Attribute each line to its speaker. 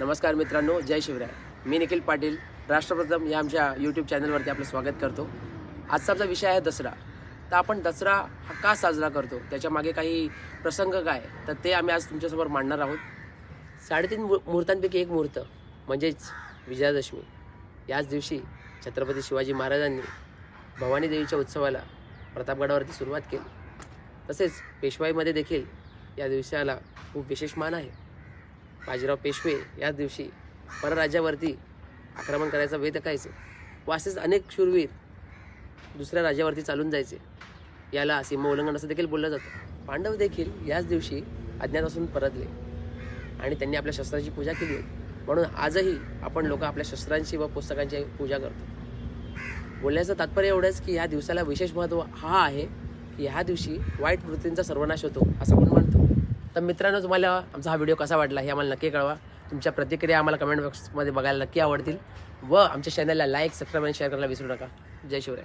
Speaker 1: नमस्कार मित्रांनो जय शिवराय. मी निखिल पाटील राष्ट्रप्रथम या आमच्या यूट्यूब चॅनलवरती आपलं स्वागत करतो. आजचा आमचा विषय आहे दसरा तर आपण दसरा हा का साजरा करतो? त्याच्यामागे काही प्रसंग काय? तर ते आम्ही आज तुमच्यासमोर मांडणार आहोत. साडेतीन मु- मुहूर्तांपैकी एक मुहूर्त म्हणजेच विजयादशमी. याच दिवशी छत्रपती शिवाजी महाराजांनी भवानी देवीच्या उत्सवाला प्रतापगडावरती सुरुवात केली. तसेच पेशवाईमध्ये देखील या दिवसाला खूप विशेष मान आहे. बाजीराव पेशवे या दिवशी परराज्यावरती आक्रमण करायचा वेध करायचे व असेच अनेक शूरवीर दुसऱ्या राज्यावरती चालून जायचे. याला सीमा उल्लंघन असं देखील बोललं जातं. पांडव देखील याच दिवशी अज्ञातासून परतले आणि त्यांनी आपल्या शस्त्रांची पूजा केली म्हणून आजही आपण लोक आपल्या शस्त्रांची व पुस्तकांची पूजा करतो. बोलण्याचं तात्पर्य एवढंच की ह्या दिवसाला विशेष महत्त्व हा आहे की ह्या दिवशी वाईट वृत्तींचा सर्वनाश होतो असं आपण म्हणतो तर मित्रांनो तुम्हाला आमचा हा व्हिडिओ कसा वाटला हे आम्हाला नक्की कळवा. तुमच्या प्रतिक्रिया आम्हाला कमेंट बॉक्समध्ये बघायला नक्की आवडतील. व आमच्या चॅनलला लाईक सबस्क्राईब आणि शेअर करायला विसरू नका. जय शिवराय.